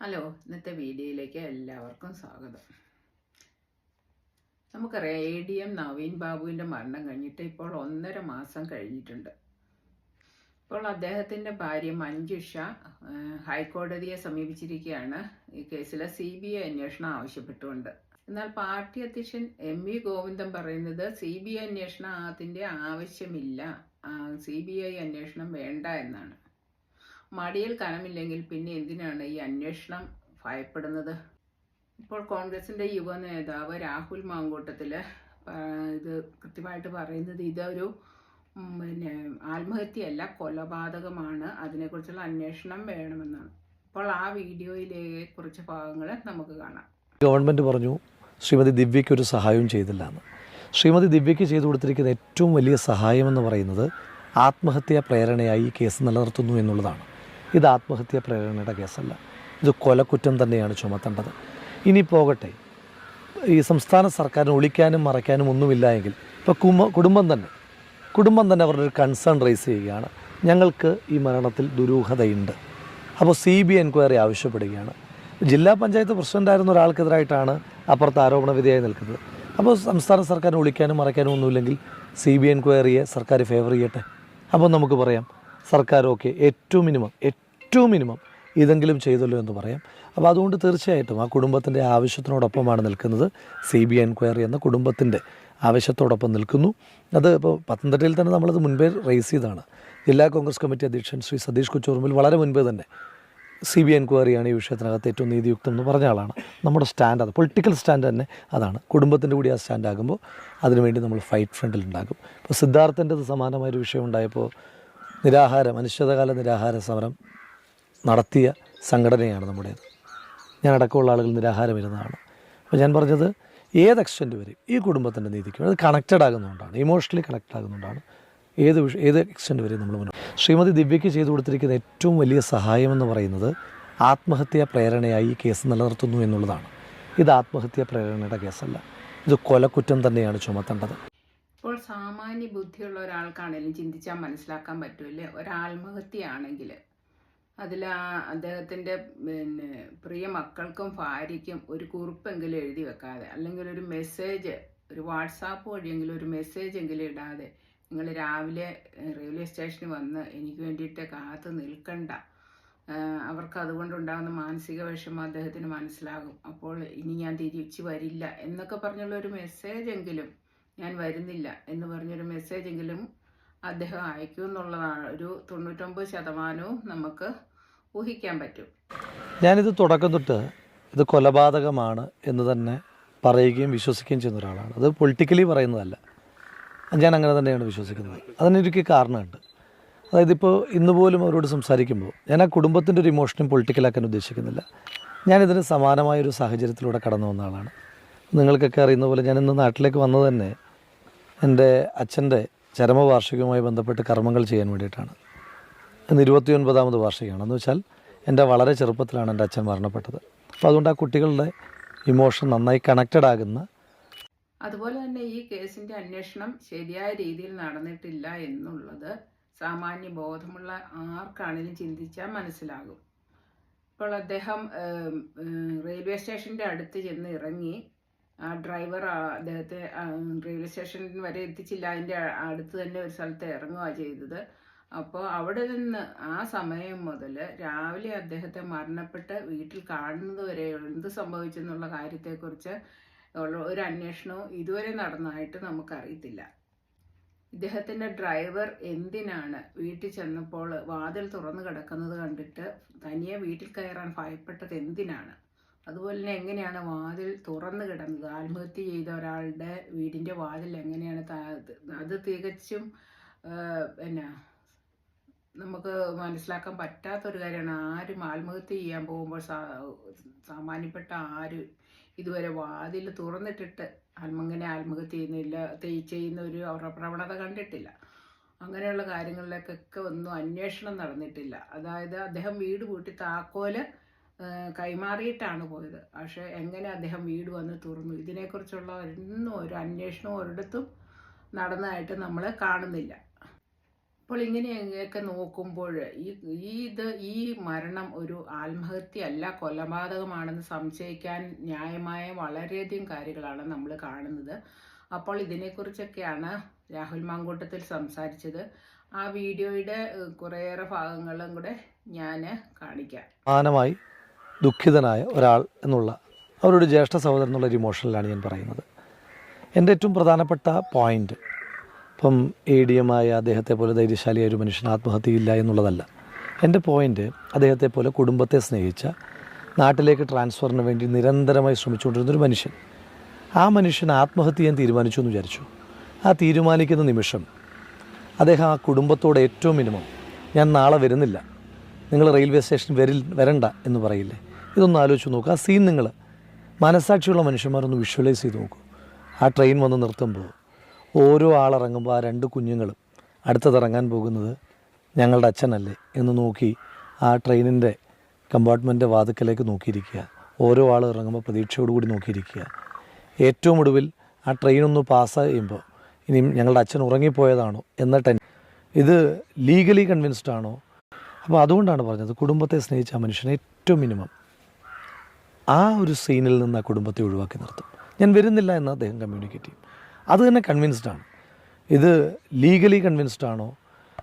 Hello ഇന്നത്തെ വീഡിയോയിലേക്ക് എല്ലാവർക്കും സ്വാഗതം. ഡി എം നവീൻ ബാബുവിന്റെ മരണം കഴിഞ്ഞിട്ട് ഇപ്പോൾ ഒന്നര മാസം കഴിഞ്ഞിട്ടുണ്ട്. ഇപ്പോൾ അദ്ദേഹത്തിന്റെ ഭാര്യ മഞ്ജുഷ ഹൈക്കോടതിയെ സമീപിച്ചിരിക്കുകയാണ് ഈ കേസിലെ സി ബി ഐ അന്വേഷണം ആവശ്യപ്പെട്ടുകൊണ്ട്. എന്നാൽ പാർട്ടി അധ്യക്ഷൻ എം വി ഗോവിന്ദൻ പറയുന്നത് സി ബി ഐ അന്വേഷണത്തിന്റെ ആവശ്യമില്ല. സി ബി ഐ അന്വേഷണം വേണ്ട എന്നാണ്. മടിയിൽ കനമില്ലെങ്കിൽ പിന്നെ എന്തിനാണ് ഈ അന്വേഷണം ഭയപ്പെടുന്നത്? ഇപ്പോൾ കോൺഗ്രസിന്റെ യുവ നേതാവ് രാഹുൽ മാങ്കോട്ടത്തിൽ ഇത് കൃത്യമായിട്ട് പറയുന്നത് ഇതൊരു പിന്നെ ആത്മഹത്യയല്ല കൊലപാതകമാണ്. അതിനെക്കുറിച്ചുള്ള അന്വേഷണം വേണമെന്നാണ്. അപ്പോൾ ആ വീഡിയോയിലെ കുറച്ച് ഭാഗങ്ങൾ നമുക്ക് കാണാം. ഗവൺമെന്റ് പറഞ്ഞു ശ്രീമതി ദിവ്യയ്ക്ക് ഒരു സഹായവും ചെയ്തില്ല എന്ന്. ശ്രീമതി ദിവ്യയ്ക്ക് ചെയ്തു കൊടുത്തിരിക്കുന്ന ഏറ്റവും വലിയ സഹായം എന്ന് പറയുന്നത് ആത്മഹത്യാ പ്രേരണയായി ഈ കേസ് നിലനിർത്തുന്നു എന്നുള്ളതാണ്. ഇത് ആത്മഹത്യാ പ്രേരണയുടെ കേസല്ല. ഇത് കൊലക്കുറ്റം തന്നെയാണ് ചുമത്തേണ്ടത്. ഇനി പോകട്ടെ. ഈ സംസ്ഥാന സർക്കാരിന് ഒളിക്കാനും മറയ്ക്കാനും ഒന്നുമില്ല എങ്കിൽ ഇപ്പോൾ കുമ കുടുംബം തന്നെ. കുടുംബം തന്നെ അവരുടെ ഒരു കൺസേൺ റേസ് ചെയ്യുകയാണ്. ഞങ്ങൾക്ക് ഈ മരണത്തിൽ ദുരൂഹതയുണ്ട്. അപ്പോൾ സി ബി എൻക്വയറി ആവശ്യപ്പെടുകയാണ്. ജില്ലാ പഞ്ചായത്ത് പ്രസിഡന്റായിരുന്ന ഒരാൾക്കെതിരായിട്ടാണ് അപ്പുറത്ത് ആരോപണ വിധിയായി നിൽക്കുന്നത്. അപ്പോൾ സംസ്ഥാന സർക്കാരിനെ ഒളിക്കാനും മറയ്ക്കാനും ഒന്നുമില്ലെങ്കിൽ സി ബി എൻക്വയറിയെ സർക്കാർ ഫേവർ ചെയ്യട്ടെ. അപ്പോൾ നമുക്ക് പറയാം സർക്കാർ ഓക്കെ ഏറ്റവും മിനിമം ഏറ്റവും മിനിമം ഇതെങ്കിലും ചെയ്തല്ലോ എന്ന് പറയാം. അപ്പോൾ അതുകൊണ്ട് തീർച്ചയായിട്ടും ആ കുടുംബത്തിന്റെ ആവശ്യത്തിനോടൊപ്പമാണ് നിൽക്കുന്നത്. സി ബി എൻക്വയറി എന്ന കുടുംബത്തിന്റെ ആവശ്യത്തോടൊപ്പം നിൽക്കുന്നു. അത് ഇപ്പോൾ പത്തനംതിട്ടയിൽ തന്നെ നമ്മളത് മുൻപേ റേസ് ചെയ്താണ് ജില്ലാ കോൺഗ്രസ് കമ്മിറ്റി അധ്യക്ഷൻ ശ്രീ സതീഷ് കൊച്ചൂർമിൽ വളരെ മുൻപേ തന്നെ സി ബി എൻക്വയറിയാണ് ഈ വിഷയത്തിനകത്ത് ഏറ്റവും നീതിയുക്തം എന്ന് പറഞ്ഞ ആളാണ്. നമ്മുടെ സ്റ്റാൻഡ് അത് പൊളിറ്റിക്കൽ സ്റ്റാൻഡ് തന്നെ അതാണ്. കുടുംബത്തിന്റെ കൂടി ആ സ്റ്റാൻഡ് ആകുമ്പോൾ അതിനുവേണ്ടി നമ്മൾ ഫൈറ്റ് ഫ്രണ്ടിൽ ഉണ്ടാകും. ഇപ്പോൾ സിദ്ധാർത്ഥന്റെത് സമാനമായൊരു വിഷയം ഉണ്ടായപ്പോൾ നിരാഹാരം അനിശ്ചിതകാല നിരാഹാര സമരം നടത്തിയ സംഘടനയാണ് നമ്മുടേത്. ഞാൻ അടക്കമുള്ള ആളുകൾ നിരാഹാരം ഇരുന്നതാണ് അപ്പോൾ ഞാൻ പറഞ്ഞത് ഏത് എക്സ്റ്റന്റ് വരെയും ഈ കുടുംബത്തിന്റെ നീതിക്ക് അത് കണക്റ്റഡ് ആകുന്നതുകൊണ്ടാണ് ഇമോഷണലി കണക്റ്റഡ് ആകുന്നതുകൊണ്ടാണ് ഏത് ഏത് എക്സ്റ്റന്റ് വരെയും നമ്മൾ മുന്നോട്ട് ശ്രീമതി ദിവ്യയ്ക്ക് ചെയ്തു കൊടുത്തിരിക്കുന്ന ഏറ്റവും വലിയ സഹായമെന്ന് പറയുന്നത് ആത്മഹത്യാ പ്രേരണയായി ഈ കേസ് നിലനിർത്തുന്നു എന്നുള്ളതാണ്. ഇത് ആത്മഹത്യാ പ്രേരണയുടെ കേസല്ല. ഇത് കൊലക്കുറ്റം തന്നെയാണ് ചുമത്തേണ്ടത്. ഇപ്പോൾ സാമാന്യ ബുദ്ധിയുള്ള ഒരാൾക്കാണെങ്കിലും ചിന്തിച്ചാൽ മനസ്സിലാക്കാൻ പറ്റൂല്ലേ? ഒരാത്മഹത്യയാണെങ്കിൽ അതിൽ ആ അദ്ദേഹത്തിന്റെ പിന്നെ പ്രിയ മക്കൾക്കും ഭാര്യയ്ക്കും ഒരു കുറിപ്പെങ്കിലും എഴുതി വെക്കാതെ അല്ലെങ്കിൽ ഒരു മെസ്സേജ് ഒരു വാട്സാപ്പ് വഴിയെങ്കിലും ഒരു മെസ്സേജ് എങ്കിലും ഇടാതെ നിങ്ങൾ രാവിലെ റെയിൽവേ സ്റ്റേഷനിൽ വന്ന് എനിക്ക് വേണ്ടിയിട്ട് കാത്തു നിൽക്കണ്ട. അവർക്ക് അതുകൊണ്ടുണ്ടാകുന്ന മാനസിക വിഷമം അദ്ദേഹത്തിന് മനസ്സിലാകും. അപ്പോൾ ഇനി ഞാൻ തിരിച്ചു വരില്ല എന്നൊക്കെ പറഞ്ഞുള്ള ഒരു മെസ്സേജ് എങ്കിലും ഞാൻ വരുന്നില്ല എന്ന് പറഞ്ഞൊരു മെസ്സേജ് എങ്കിലും അദ്ദേഹം അയക്കും എന്നുള്ളതാണ്. ഒരു തൊണ്ണൂറ്റൊമ്പത് ശതമാനവും നമുക്ക് ഊഹിക്കാൻ പറ്റും. ഞാനിത് തുടക്കം തൊട്ട് ഇത് കൊലപാതകമാണ് എന്ന് തന്നെ പറയുകയും വിശ്വസിക്കുകയും ചെയ്യുന്ന ഒരാളാണ്. അത് പൊളിറ്റിക്കലി പറയുന്നതല്ല. ഞാൻ അങ്ങനെ തന്നെയാണ് വിശ്വസിക്കുന്നത്. അതിനൊരിക്കൽ കാരണമുണ്ട്. അതായത് ഇപ്പോൾ ഇന്ന് പോലും അവരോട് സംസാരിക്കുമ്പോൾ ഞാൻ ആ കുടുംബത്തിന്റെ ഒരു ഇമോഷനും പൊളിറ്റിക്കലാക്കാൻ ഉദ്ദേശിക്കുന്നില്ല. ഞാനിതിന് സമാനമായ ഒരു സാഹചര്യത്തിലൂടെ കടന്നു വന്ന ആളാണ്. നിങ്ങൾക്കൊക്കെ അറിയുന്ന പോലെ ഞാൻ ഇന്ന് നാട്ടിലേക്ക് വന്നത് തന്നെ എന്റെ അച്ഛന്റെ ചരമവാർഷികവുമായി ബന്ധപ്പെട്ട് കർമ്മങ്ങൾ ചെയ്യാൻ വേണ്ടിയിട്ടാണ്. ഇന്ന് ഇരുപത്തി ഒൻപതാമത് വാർഷികമാണ്. എന്ന് വെച്ചാൽ എന്റെ വളരെ ചെറുപ്പത്തിലാണ് എന്റെ അച്ഛൻ മരണപ്പെട്ടത്. അപ്പോൾ അതുകൊണ്ട് ആ കുട്ടികളുടെ ഇമോഷൻ നന്നായി കണക്റ്റഡ് ആകുന്ന അതുപോലെ തന്നെ ഈ കേസിന്റെ അന്വേഷണം ശരിയായ രീതിയിൽ നടന്നിട്ടില്ല എന്നുള്ളത് സാമാന്യ ബോധമുള്ള ആർക്കാണെങ്കിലും ചിന്തിച്ചാൽ മനസ്സിലാകും. ഇപ്പോൾ അദ്ദേഹം റെയിൽവേ സ്റ്റേഷന്റെ അടുത്ത് ചെന്ന് ഇറങ്ങി ആ ഡ്രൈവർ അദ്ദേഹത്തെ റെയിൽവേ സ്റ്റേഷനിൽ വരെ എത്തിച്ചില്ല. അതിന്റെ അടുത്ത് തന്നെ ഒരു സ്ഥലത്ത് ഇറങ്ങുക ചെയ്തത്. അപ്പോൾ അവിടെ നിന്ന് ആ സമയം മുതൽ രാവിലെ അദ്ദേഹത്തെ മരണപ്പെട്ട് വീട്ടിൽ കാണുന്നത് വരെ എന്ത് സംഭവിച്ചെന്നുള്ള കാര്യത്തെക്കുറിച്ച് ഉള്ള ഒരു അന്വേഷണവും ഇതുവരെ നടന്നതായിട്ട് നമുക്കറിയത്തില്ല. ഇദ്ദേഹത്തിന്റെ ഡ്രൈവർ എന്തിനാണ് വീട്ടിൽ ചെന്നപ്പോൾ വാതിൽ തുറന്നു കിടക്കുന്നത് കണ്ടിട്ട് തനിയെ വീട്ടിൽ കയറാൻ ഭയപ്പെട്ടത് എന്തിനാണ്? അതുപോലെ തന്നെ എങ്ങനെയാണ് വാതിൽ തുറന്നു കിടന്നത്? ആത്മഹത്യ ചെയ്ത ഒരാളുടെ വീടിന്റെ വാതിൽ എങ്ങനെയാണ് അത് തികച്ചും എന്നാ നമുക്ക് മനസ്സിലാക്കാൻ പറ്റാത്തൊരു കാര്യമാണ്. ആരും ആത്മഹത്യ ചെയ്യാൻ പോകുമ്പോൾ സാമാന്യപ്പെട്ട ആരും ഇതുവരെ വാതിൽ തുറന്നിട്ടിട്ട് ആത്മങ്ങനെ ആത്മഹത്യ ചെയ്യുന്നില്ല ചെയ്യുന്ന ഒരു അവരുടെ പ്രവണത കണ്ടിട്ടില്ല. അങ്ങനെയുള്ള കാര്യങ്ങളിലേക്കൊക്കെ ഒന്നും അന്വേഷണം നടന്നിട്ടില്ല. അതായത് അദ്ദേഹം വീട് പൂട്ടി താക്കോൽ കൈമാറിയിട്ടാണ് പോയത്. പക്ഷേ എങ്ങനെ അദ്ദേഹം വീട് വന്ന് തുറന്നു ഇതിനെക്കുറിച്ചുള്ള ഒന്നും ഒരു അന്വേഷണവും ഒരിടത്തും നടന്നതായിട്ട് നമ്മൾ കാണുന്നില്ല. അപ്പോൾ ഇങ്ങനെയൊക്കെ നോക്കുമ്പോൾ ഈ ഈ ഇത് ഈ മരണം ഒരു ആത്മഹത്യയല്ല കൊലപാതകമാണെന്ന് സംശയിക്കാൻ ന്യായമായ വളരെയധികം കാര്യങ്ങളാണ് നമ്മൾ കാണുന്നത്. അപ്പോൾ ഇതിനെക്കുറിച്ചൊക്കെയാണ് രാഹുൽ മാങ്കൂട്ടത്തിൽ സംസാരിച്ചത്. ആ വീഡിയോയുടെ കുറേയേറെ ഭാഗങ്ങളും കൂടെ ഞാൻ കാണിക്കാം. ദുഃഖിതനായ ഒരാൾ എന്നുള്ള അവരുടെ ജ്യേഷ്ഠ സഹോദരൻ എന്നുള്ള ഒരു ഇമോഷനിലാണ് ഞാൻ പറയുന്നത്. എന്റെ ഏറ്റവും പ്രധാനപ്പെട്ട പോയിന്റ് ഇപ്പം എ ഡി എം ആയ അദ്ദേഹത്തെ പോലെ ധൈര്യശാലിയായ ഒരു മനുഷ്യൻ ആത്മഹത്യയില്ല എന്നുള്ളതല്ല. എന്റെ പോയിന്റ് അദ്ദേഹത്തെ പോലെ കുടുംബത്തെ സ്നേഹിച്ച നാട്ടിലേക്ക് ട്രാൻസ്ഫറിന് വേണ്ടി നിരന്തരമായി ശ്രമിച്ചുകൊണ്ടിരുന്നൊരു മനുഷ്യൻ. ആ മനുഷ്യൻ ആത്മഹത്യ ചെയ്യാൻ തീരുമാനിച്ചു എന്ന് വിചാരിച്ചു. ആ തീരുമാനിക്കുന്ന നിമിഷം അദ്ദേഹം ആ കുടുംബത്തോട് ഏറ്റവും മിനിമം ഞാൻ നാളെ വരുന്നില്ല. നിങ്ങൾ റെയിൽവേ സ്റ്റേഷൻ വരിൽ വരണ്ട എന്ന് പറയില്ലേ? ഇതൊന്ന് ആലോചിച്ച് നോക്കുക ആ സീൻ നിങ്ങൾ മനസാക്ഷിയുള്ള മനുഷ്യന്മാരൊന്ന് വിഷ്വലൈസ് ചെയ്ത് നോക്കൂ. ആ ട്രെയിൻ വന്ന് നിർത്തുമ്പോൾ ഓരോ ആളിറങ്ങുമ്പോൾ ആ രണ്ട് കുഞ്ഞുങ്ങളും അടുത്തത് ഇറങ്ങാൻ പോകുന്നത് ഞങ്ങളുടെ അച്ഛനല്ലേ എന്ന് നോക്കി ആ ട്രെയിനിന്റെ കമ്പാർട്ട്മെന്റ് വാതുക്കലേക്ക് നോക്കിയിരിക്കുക. ഓരോ ആൾ ഇറങ്ങുമ്പോൾ പ്രതീക്ഷയോടുകൂടി നോക്കിയിരിക്കുക. ഏറ്റവും ഒടുവിൽ ആ ട്രെയിൻ ഒന്ന് പാസ് ചെയ്യുമ്പോൾ ഇനി ഞങ്ങളുടെ അച്ഛൻ ഉറങ്ങിപ്പോയതാണോ എന്ന ടെൻ ഇത് ലീഗലി കൺവിൻസ്ഡ് ആണോ? അപ്പോൾ അതുകൊണ്ടാണ് പറഞ്ഞത് കുടുംബത്തെ സ്നേഹിച്ച മനുഷ്യനെ ഏറ്റവും മിനിമം ആ ഒരു സീനിൽ നിന്ന് ആ കുടുംബത്തെ ഒഴിവാക്കി നിർത്തും. ഞാൻ വരുന്നില്ല എന്ന് അദ്ദേഹം കമ്മ്യൂണിക്കേറ്റ് ചെയ്യും. അത് തന്നെ കൺവിൻസ്ഡ് ആണ്. ഇത് ലീഗലി കൺവിൻസ്ഡ് ആണോ?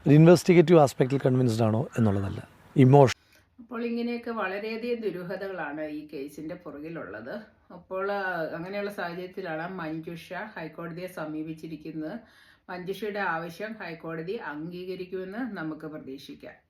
ഒരു ഇൻവെസ്റ്റിഗേറ്റീവ് ആസ്പെക്റ്റിൽ കൺവിൻസ്ഡ് ആണോ എന്നുള്ളതല്ല. ഇമോഷൻ അപ്പോൾ ഇങ്ങനെയൊക്കെ വളരെയധികം ദുരൂഹതകളാണ് ഈ കേസിന്റെ പുറകിലുള്ളത്. അപ്പോൾ അങ്ങനെയുള്ള സാഹചര്യത്തിലാണ് മഞ്ജുഷ ഹൈക്കോടതിയെ സമീപിച്ചിരിക്കുന്നത്. മഞ്ജുഷയുടെ ആവശ്യം ഹൈക്കോടതി അംഗീകരിക്കുമെന്ന് നമുക്ക് പ്രതീക്ഷിക്കാം.